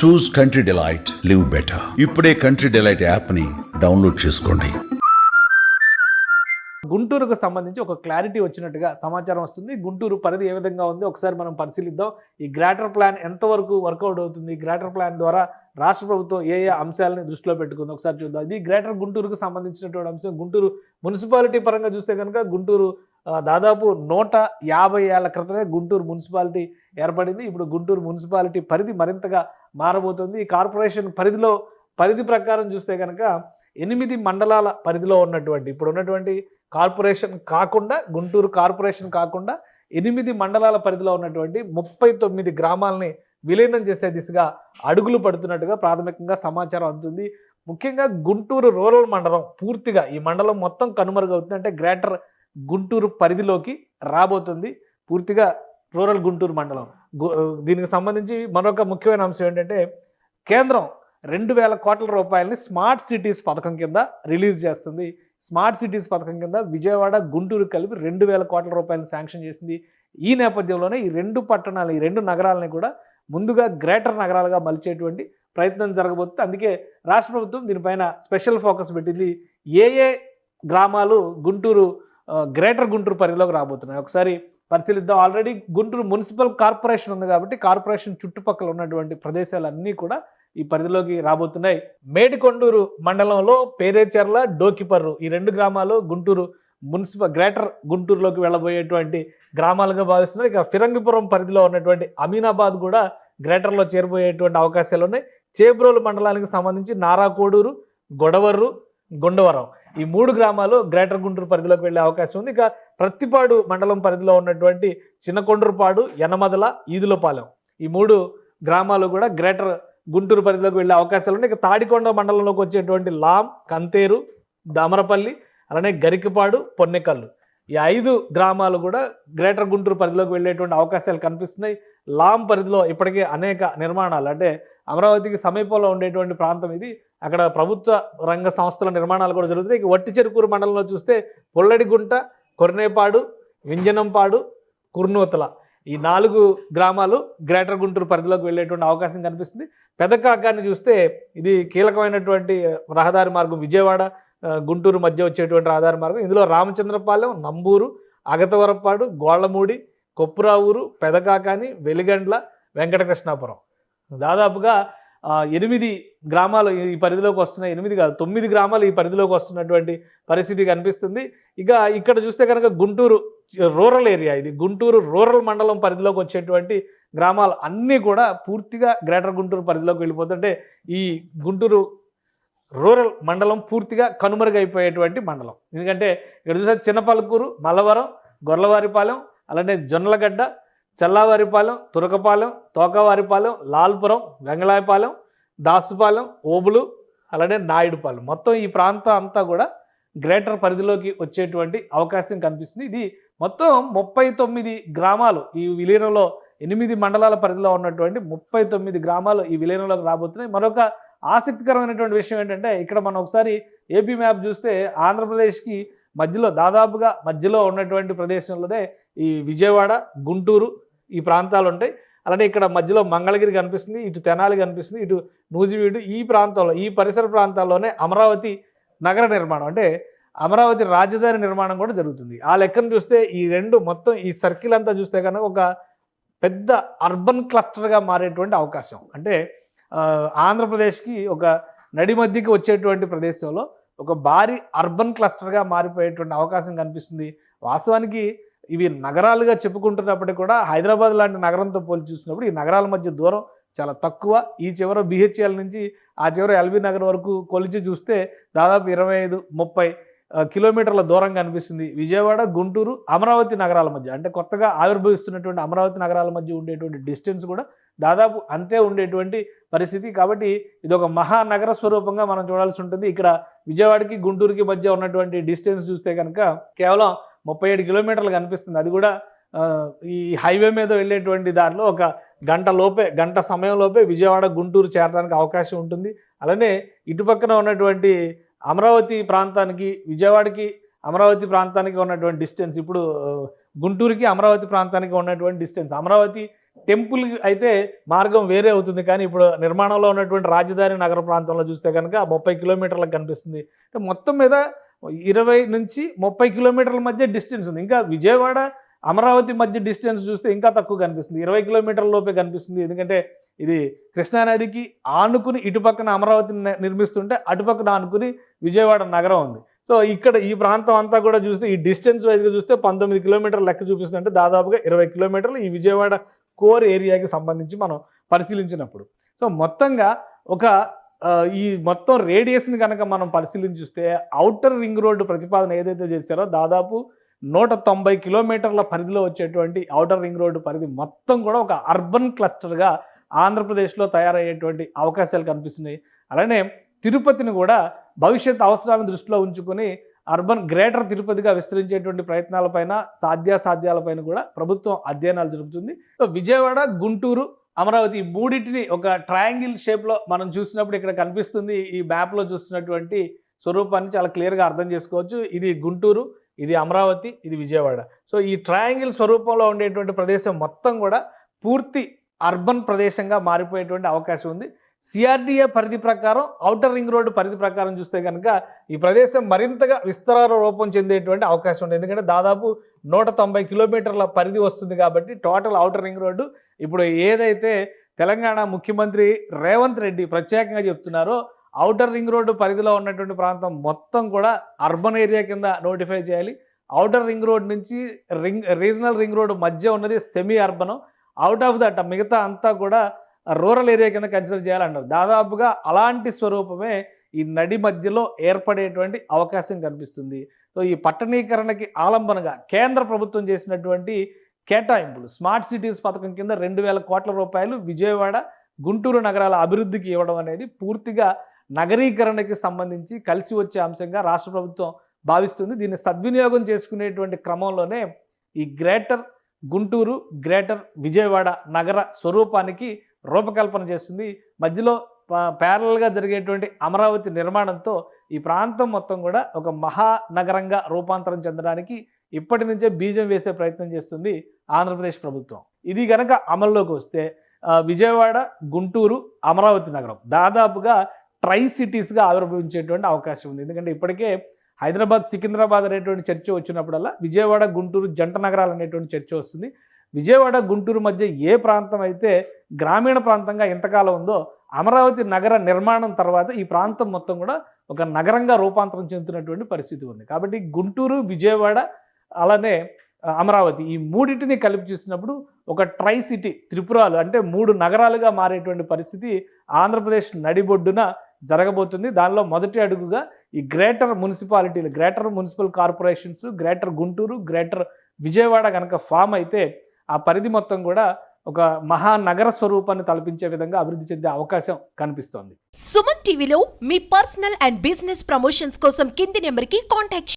Choose country delight live better ఇప్పుడే country delight యాప్ని download చేసుకోండి. గుంటూరుకు సంబంధించి ఒక క్లారిటీ వచ్చినట్టుగా సమాచారం వస్తుంది. గుంటూరు పరిధి ఏ విధంగా ఉంది? ఒకసారి మనం పరిశీలిద్దాం. ఈ గ్రాటర్ ప్లాన్ ఎంతవరకు వర్కౌట్ అవుతుంది? గ్రాటర్ ప్లాన్ ద్వారా రాష్ట్ర ప్రభుత్వం ఏ ఏ అంశాలని దృష్టిలో పెట్టుకుంది? ఒకసారి చూద్దాం. ఇది గ్రేటర్ గుంటూరుకు సంబంధించినటువంటి అంశం. గుంటూరు మున్సిపాలిటీ పరంగా చూస్తే కనుక గుంటూరు దాదాపు నూట యాభై ఏళ్ళ క్రితమే గుంటూరు మున్సిపాలిటీ ఏర్పడింది. ఇప్పుడు గుంటూరు మున్సిపాలిటీ పరిధి మరింతగా మారబోతుంది. ఈ కార్పొరేషన్ పరిధిలో పరిధి ప్రకారం చూస్తే కనుక ఎనిమిది మండలాల పరిధిలో ఉన్నటువంటి ఇప్పుడు ఉన్నటువంటి కార్పొరేషన్ కాకుండా గుంటూరు కార్పొరేషన్ కాకుండా ఎనిమిది మండలాల పరిధిలో ఉన్నటువంటి ముప్పై తొమ్మిది గ్రామాలని విలీనం చేసే దిశగా అడుగులు పడుతున్నట్టుగా ప్రాథమికంగా సమాచారం అందుతుంది. ముఖ్యంగా గుంటూరు రూరల్ మండలం పూర్తిగా ఈ మండలం మొత్తం కనుమరుగవుతుంది. అంటే గ్రేటర్ గుంటూరు పరిధిలోకి రాబోతుంది. పూర్తిగా రూరల్ గుంటూరు మండలం. దీనికి సంబంధించి మరొక ముఖ్యమైన అంశం ఏంటంటే కేంద్రం రెండు వేల కోట్ల రూపాయలని స్మార్ట్ సిటీస్ పథకం కింద రిలీజ్ చేస్తుంది. స్మార్ట్ సిటీస్ పథకం కింద విజయవాడ గుంటూరు కలిపి రెండు వేల కోట్ల రూపాయలు శాంక్షన్ చేసింది. ఈ నేపథ్యంలోనే ఈ రెండు పట్టణాలు ఈ రెండు నగరాలని కూడా ముందుగా గ్రేటర్ నగరాలుగా మలిచేటువంటి ప్రయత్నం జరగబోతుంది. అందుకే రాష్ట్ర ప్రభుత్వం దీనిపైన స్పెషల్ ఫోకస్ పెట్టింది. ఏ ఏ గ్రామాలు గుంటూరు గ్రేటర్ గుంటూరు పరిధిలోకి రాబోతున్నాయి? ఒకసారి పరిశీలిద్దాం. ఆల్రెడీ గుంటూరు మున్సిపల్ కార్పొరేషన్ ఉంది కాబట్టి కార్పొరేషన్ చుట్టుపక్కల ఉన్నటువంటి ప్రదేశాలన్నీ కూడా ఈ పరిధిలోకి రాబోతున్నాయి. మేడికొండూరు మండలంలో పేరేచెర్ల డోకిపర్రు ఈ రెండు గ్రామాలు గుంటూరు మున్సిపల్ గ్రేటర్ గుంటూరులోకి వెళ్ళబోయేటువంటి గ్రామాలుగా భావిస్తున్నారు. ఇక ఫిరంగిపురం పరిధిలో ఉన్నటువంటి అమీనాబాద్ కూడా గ్రేటర్లో చేరిపోయేటువంటి అవకాశాలు ఉన్నాయి చేబ్రోలు మండలానికి సంబంధించి నారాకోడూరు గొడవర్రు గుండవరం ఈ మూడు గ్రామాలు గ్రేటర్ గుంటూరు పరిధిలోకి వెళ్ళే అవకాశం ఉంది. ఇక ప్రత్తిపాడు మండలం పరిధిలో ఉన్నటువంటి చిన్నకొండ్రపాడు యనమదల ఈదులపాలెం ఈ మూడు గ్రామాలు కూడా గ్రేటర్ గుంటూరు పరిధిలోకి వెళ్ళే అవకాశాలు ఉన్నాయి. ఇక తాడికొండ మండలంలోకి వచ్చేటువంటి లాం కంతేరు దామరపల్లి అలానే గరికపాడు పొన్నెకల్లు ఈ ఐదు గ్రామాలు కూడా గ్రేటర్ గుంటూరు పరిధిలోకి వెళ్ళేటువంటి అవకాశాలు కనిపిస్తున్నాయి. లాం పరిధిలో ఇప్పటికే అనేక నిర్మాణాలు. అంటే అమరావతికి సమీపంలో ఉండేటువంటి ప్రాంతం ఇది. అక్కడ ప్రభుత్వ రంగ సంస్థల నిర్మాణాలు కూడా జరుగుతున్నాయి. వట్టి చెరుకూరు మండలంలో చూస్తే పొల్లడిగుంట కొర్నేపాడు వింజనంపాడు కుర్నూతల ఈ నాలుగు గ్రామాలు గ్రేటర్ గుంటూరు పరిధిలోకి వెళ్ళేటువంటి అవకాశం కనిపిస్తుంది. పెదకాకాన్ని చూస్తే ఇది కీలకమైనటువంటి రహదారి మార్గం విజయవాడ గుంటూరు మధ్య వచ్చేటువంటి రహదారి మార్గం. ఇందులో రామచంద్రపాలెం నంబూరు అగతవరపాడు గోళ్ళమూడి కొప్పురావూరు పెదకాకాని వెలిగండ్ల వెంకటకృష్ణాపురం. దాదాపుగా ఎనిమిది గ్రామాలు ఈ పరిధిలోకి వస్తున్నాయి. ఎనిమిది కాదు తొమ్మిది గ్రామాలు ఈ పరిధిలోకి వస్తున్నటువంటి పరిస్థితి కనిపిస్తుంది. ఇక ఇక్కడ చూస్తే కనుక గుంటూరు రూరల్ ఏరియా ఇది. గుంటూరు రూరల్ మండలం పరిధిలోకి వచ్చేటువంటి గ్రామాలు అన్నీ కూడా పూర్తిగా గ్రేటర్ గుంటూరు పరిధిలోకి వెళ్ళిపోతుంటే ఈ గుంటూరు రూరల్ మండలం పూర్తిగా కనుమరుగైపోయేటువంటి మండలం. ఎందుకంటే ఇక్కడ చూస్తే చిన్నపల్కూరు మల్లవరం గొర్లవారిపాలెం అలానే జొన్నలగడ్డ చల్లావారిపాలెం తురకపాలెం తోకవారిపాలెం లాల్పురం వెంగళాయపాలెం దాసుపాలెం ఓబులు అలానే నాయుడుపాలెం. మొత్తం ఈ ప్రాంతం అంతా కూడా గ్రేటర్ పరిధిలోకి వచ్చేటువంటి అవకాశం కనిపిస్తుంది. ఇది మొత్తం ముప్పై తొమ్మిది గ్రామాలు ఈ విలీనంలో ఎనిమిది మండలాల పరిధిలో ఉన్నటువంటి ముప్పై తొమ్మిది గ్రామాలు ఈ విలీనంలోకి రాబోతున్నాయి. మరొక ఆసక్తికరమైనటువంటి విషయం ఏంటంటే ఇక్కడ మనం ఒకసారి ఏపీ మ్యాప్ చూస్తే ఆంధ్రప్రదేశ్కి మధ్యలో దాదాపుగా మధ్యలో ఉన్నటువంటి ప్రదేశంలోనే ఈ విజయవాడ గుంటూరు ఈ ప్రాంతాలు ఉంటాయి. అలానే ఇక్కడ మధ్యలో మంగళగిరి కనిపిస్తుంది ఇటు తెనాలి కనిపిస్తుంది ఇటు నూజివీడు ఈ ప్రాంతంలో ఈ పరిసర ప్రాంతాల్లోనే అమరావతి నగర నిర్మాణం. అంటే అమరావతి రాజధాని నిర్మాణం కూడా జరుగుతుంది. ఆ లెక్కను చూస్తే ఈ రెండు మొత్తం ఈ సర్కిల్ అంతా చూస్తే కనుక ఒక పెద్ద అర్బన్ క్లస్టర్గా మారేటువంటి అవకాశం. అంటే ఆంధ్రప్రదేశ్కి ఒక నడి మధ్యకి వచ్చేటువంటి ప్రదేశంలో ఒక భారీ అర్బన్ క్లస్టర్గా మారిపోయేటువంటి అవకాశం కనిపిస్తుంది. వాస్తవానికి ఇవి నగరాలుగా చెప్పుకుంటున్నప్పటికీ కూడా హైదరాబాద్ లాంటి నగరంతో పోల్చి చూసినప్పుడు ఈ నగరాల మధ్య దూరం చాలా తక్కువ. ఈ చివర బిహెచ్ఎల్ నుంచి ఆ చివర ఎల్బీ నగర్ వరకు కొలిచి చూస్తే దాదాపు ఇరవై ఐదు ముప్పై కిలోమీటర్ల దూరం కనిపిస్తుంది. విజయవాడ గుంటూరు అమరావతి నగరాల మధ్య అంటే కొత్తగా ఆవిర్భవిస్తున్నటువంటి అమరావతి నగరాల మధ్య ఉండేటువంటి డిస్టెన్స్ కూడా దాదాపు అంతే ఉండేటువంటి పరిస్థితి. కాబట్టి ఇది ఒక మహానగర స్వరూపంగా మనం చూడాల్సి ఉంటుంది. ఇక్కడ విజయవాడకి గుంటూరుకి మధ్య ఉన్నటువంటి డిస్టెన్స్ చూస్తే కనుక కేవలం ముప్పై ఏడు కిలోమీటర్లు కనిపిస్తుంది. అది కూడా ఈ హైవే మీద వెళ్ళేటువంటి దారిలో ఒక గంట లోపే గంట సమయంలోపే విజయవాడ గుంటూరు చేరడానికి అవకాశం ఉంటుంది. అలానే ఇటుపక్కన ఉన్నటువంటి అమరావతి ప్రాంతానికి విజయవాడకి అమరావతి ప్రాంతానికి ఉన్నటువంటి డిస్టెన్స్ ఇప్పుడు గుంటూరుకి అమరావతి ప్రాంతానికి ఉన్నటువంటి డిస్టెన్స్ అమరావతి టెంపుల్ అయితే మార్గం వేరే అవుతుంది. కానీ ఇప్పుడు నిర్మాణంలో ఉన్నటువంటి రాజధాని నగర ప్రాంతంలో చూస్తే కనుక ముప్పై కిలోమీటర్లకు కనిపిస్తుంది. మొత్తం మీద ఇరవై నుంచి ముప్పై కిలోమీటర్ల మధ్య డిస్టెన్స్ ఉంది. ఇంకా విజయవాడ అమరావతి మధ్య డిస్టెన్స్ చూస్తే ఇంకా తక్కువ కనిపిస్తుంది. ఇరవై కిలోమీటర్ల లోపే కనిపిస్తుంది. ఎందుకంటే ఇది కృష్ణానదికి ఆనుకుని ఇటుపక్కన అమరావతిని నిర్మిస్తుంటే అటుపక్కన ఆనుకుని విజయవాడ నగరం ఉంది. సో ఇక్కడ ఈ ప్రాంతం అంతా కూడా చూస్తే ఈ డిస్టెన్స్ వైజ్గా చూస్తే పంతొమ్మిది కిలోమీటర్ల లెక్క చూపిస్తుంటే దాదాపుగా ఇరవై కిలోమీటర్లు ఈ విజయవాడ కోర్ ఏరియాకి సంబంధించి మనం పరిశీలించినప్పుడు. సో మొత్తంగా ఒక ఈ మొత్తం రేడియస్ని కనుక మనం పరిశీలించి చూస్తే అవుటర్ రింగ్ రోడ్డు ప్రతిపాదన ఏదైతే చేశారో దాదాపు నూట తొంభై కిలోమీటర్ల పరిధిలో వచ్చేటువంటి అవుటర్ రింగ్ రోడ్డు పరిధి మొత్తం కూడా ఒక అర్బన్ క్లస్టర్గా ఆంధ్రప్రదేశ్లో తయారయ్యేటువంటి అవకాశాలు కనిపిస్తున్నాయి. అలానే తిరుపతిని కూడా భవిష్యత్ అవసరాలను దృష్టిలో ఉంచుకొని అర్బన్ గ్రేటర్ తిరుపతిగా విస్తరించేటువంటి ప్రయత్నాలపైన సాధ్యాసాధ్యాలపైన కూడా ప్రభుత్వం అధ్యయనాలు జరుపుతుంది. సో విజయవాడ గుంటూరు అమరావతి ఈ మూడింటిని ఒక ట్రయాంగిల్ షేప్లో మనం చూసినప్పుడు ఇక్కడ కనిపిస్తుంది. ఈ మ్యాప్లో చూస్తున్నటువంటి స్వరూపాన్ని చాలా క్లియర్గా అర్థం చేసుకోవచ్చు. ఇది గుంటూరు ఇది అమరావతి ఇది విజయవాడ. సో ఈ ట్రయాంగిల్ స్వరూపంలో ఉండేటువంటి ప్రదేశం మొత్తం కూడా పూర్తి అర్బన్ ప్రదేశంగా మారిపోయేటువంటి అవకాశం ఉంది. సిఆర్డిఏ పరిధి ప్రకారం ఔటర్ రింగ్ రోడ్డు పరిధి ప్రకారం చూస్తే కనుక ఈ ప్రదేశం మరింతగా విస్తర రూపం చెందేటువంటి అవకాశం ఉంది. ఎందుకంటే దాదాపు నూట తొంభై కిలోమీటర్ల పరిధి వస్తుంది కాబట్టి టోటల్ ఔటర్ రింగ్ రోడ్డు ఇప్పుడు ఏదైతే తెలంగాణ ముఖ్యమంత్రి రేవంత్ రెడ్డి ప్రత్యేకంగా చెప్తున్నారో ఔటర్ రింగ్ రోడ్డు పరిధిలో ఉన్నటువంటి ప్రాంతం మొత్తం కూడా అర్బన్ ఏరియా కింద నోటిఫై చేయాలి. ఔటర్ రింగ్ రోడ్ నుంచి రింగ్ రీజనల్ రింగ్ రోడ్ మధ్య ఉన్నది semi urban out of that మిగతా అంతా కూడా రూరల్ ఏరియా కింద కన్సిడర్ చేయాలన్నారు దాదాపుగా అలాంటి స్వరూపమే ఈ నడి మధ్యలో ఏర్పడేటువంటి అవకాశం కనిపిస్తుంది. సో ఈ పట్టణీకరణకి ఆలంబనగా కేంద్ర ప్రభుత్వం చేసినటువంటి కేటాయింపులు స్మార్ట్ సిటీస్ పథకం కింద రెండు వేల కోట్ల రూపాయలు విజయవాడ గుంటూరు నగరాల అభివృద్ధికి ఇవ్వడం అనేది పూర్తిగా నగరీకరణకి సంబంధించి కలిసి వచ్చే అంశంగా రాష్ట్ర ప్రభుత్వం భావిస్తుంది. దీన్ని సద్వినియోగం చేసుకునేటువంటి క్రమంలోనే ఈ గ్రేటర్ గుంటూరు గ్రేటర్ విజయవాడ నగర స్వరూపానికి రూపకల్పన చేస్తుంది. మధ్యలో ప్యారల్గా జరిగేటువంటి అమరావతి నిర్మాణంతో ఈ ప్రాంతం మొత్తం కూడా ఒక మహానగరంగా రూపాంతరం చెందడానికి ఇప్పటి నుంచే బీజం వేసే ప్రయత్నం చేస్తుంది ఆంధ్రప్రదేశ్ ప్రభుత్వం. ఇది గనక అమల్లోకి వస్తే విజయవాడ గుంటూరు అమరావతి నగరం దాదాపుగా ట్రై సిటీస్గా ఆవిర్భవించేటువంటి అవకాశం ఉంది. ఎందుకంటే ఇప్పటికే హైదరాబాద్ సికింద్రాబాద్ అనేటువంటి చర్చ వచ్చినప్పుడల్లా విజయవాడ గుంటూరు జంట నగరాలు అనేటువంటి చర్చ వస్తుంది. విజయవాడ గుంటూరు మధ్య ఏ ప్రాంతం అయితే గ్రామీణ ప్రాంతంగా ఎంతకాలం ఉందో అమరావతి నగర నిర్మాణం తర్వాత ఈ ప్రాంతం మొత్తం కూడా ఒక నగరంగా రూపాంతరం చెందుతున్నటువంటి పరిస్థితి ఉంది. కాబట్టి గుంటూరు విజయవాడ అలానే అమరావతి ఈ మూడింటిని కలిపి చూసినప్పుడు ఒక ట్రై సిటీ త్రిపురాలు అంటే మూడు నగరాలుగా మారేటువంటి పరిస్థితి ఆంధ్రప్రదేశ్ నడిబొడ్డున జరగబోతుంది. దానిలో మొదటి అడుగుగా ఈ గ్రేటర్ మున్సిపాలిటీలు greater municipal corporations greater Guntur greater Vijayawada కనుక ఫామ్ అయితే ఆ పరిధి మొత్తం కూడా ఒక మహానగర స్వరూపాన్ని తలపించే విధంగా అభివృద్ధి చెందే అవకాశం కనిపిస్తోంది. సుమన్ టీవీలో మీ పర్సనల్ అండ్ బిజినెస్ ప్రమోషన్స్ కోసం కింది నెంబర్కి కాంటాక్ట్